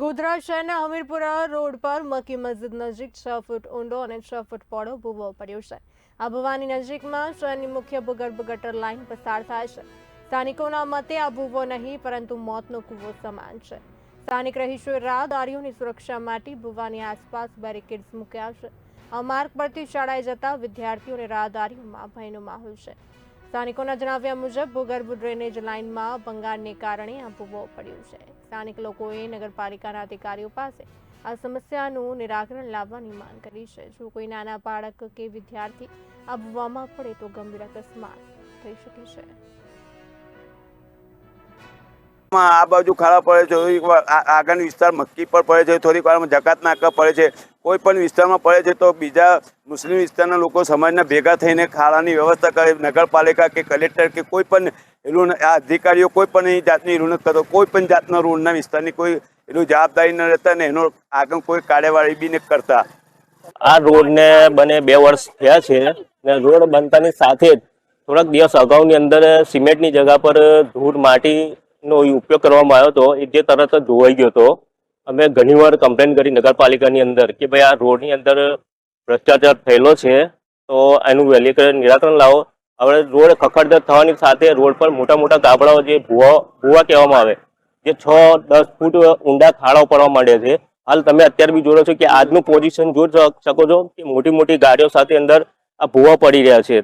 ગોધરા શહેરના હમીરપુરા રોડ પર મકી મસ્જિદ નજીક છ ફૂટ ઊંડો અને છ ફૂટ પહોળો ભૂવો પડ્યો છે. આ ભૂવાની નજીકમાં શહેરની મુખ્ય ભૂગર્ભ ગટર લાઇન પસાર થાય છે. સ્થાનિકોના મતે આ ભૂવો નહીં, પરંતુ મોતનો કૂવો સમાન છે. સ્થાનિક રહીશોએ રાહદારીઓની સુરક્ષા માટે ભૂવાની આસપાસ બેરિકેડ્સ મૂક્યા છે. આ માર્ગ પરથી શાળાએ જતા વિદ્યાર્થીઓ અને રાહદારીઓમાં ભયનો માહોલ છે. સ્થાનિકોના જણાવ્યા મુજબ ભૂગર્ભ ડ્રેનેજ લાઇનમાં ભંગાણને કારણે આ પડ્યો છે. સ્થાનિક લોકોએ નગરપાલિકાના અધિકારીઓ પાસે આ સમસ્યાનું નિરાકરણ લાવવાની માંગ કરી છે. જો કોઈ નાના બાળક કે વિદ્યાર્થી આ પડે તો ગંભીર અકસ્માત થઈ શકે છે. આ બાજુ ખાડા પડે છે, થોડીક વાર આ- આગળનો વિસ્તાર મક્કી પર પડે છે, થોડીક વારમાં જકાત નાકા પડે છે. કોઈ પણ વિસ્તારમાં પડે છે તો બીજા મુસ્લિમ વિસ્તારના લોકો સમાજના ભેગા થઈને ખાડાની વ્યવસ્થા કરે, નગરપાલિકા કે કલેક્ટર કે કોઈ પણ એનું અધિકારીઓ કોઈ પણ જાતની એનું કરતો, કોઈ પણ જાતના રોડના વિસ્તારની કોઈ એનું જવાબદારી ન રહેતા ને એનો આગળ કોઈ કાર્યવાહી બી નથી કરતા. આ રોડને બને બે વર્ષ થયા છે ને રોડ બનતાની સાથે જ થોડાક દિવસ અગાઉની અંદર સિમેન્ટની જગા પર ધૂળ માટીનો ઉપયોગ કરવામાં આવ્યો હતો. એ જે તરત જ ધોવાઈ ગયો હતો. અમે ઘણીવાર કમ્પ્લેન કરી નગરપાલિકાની અંદર કે ભાઈ આ રોડની અંદર ભ્રષ્ટાચાર થયેલો છે, તો એનું વહેલી નિરાકરણ લાવો. હવે રોડ ખખડદર થવાની સાથે રોડ પર મોટા મોટા ગાબડાઓ જે ભૂવા ભૂવા કહેવામાં આવે, જે છ, દસ ફૂટ ઊંડા ખાડાઓ પડવા માંડ્યા છે. હાલ તમે અત્યારે બી જોડો છો કે આજનું પોઝિશન જોઈ શકો છો કે મોટી મોટી ગાડીઓ સાથે અંદર આ ભૂવા પડી રહ્યા છે.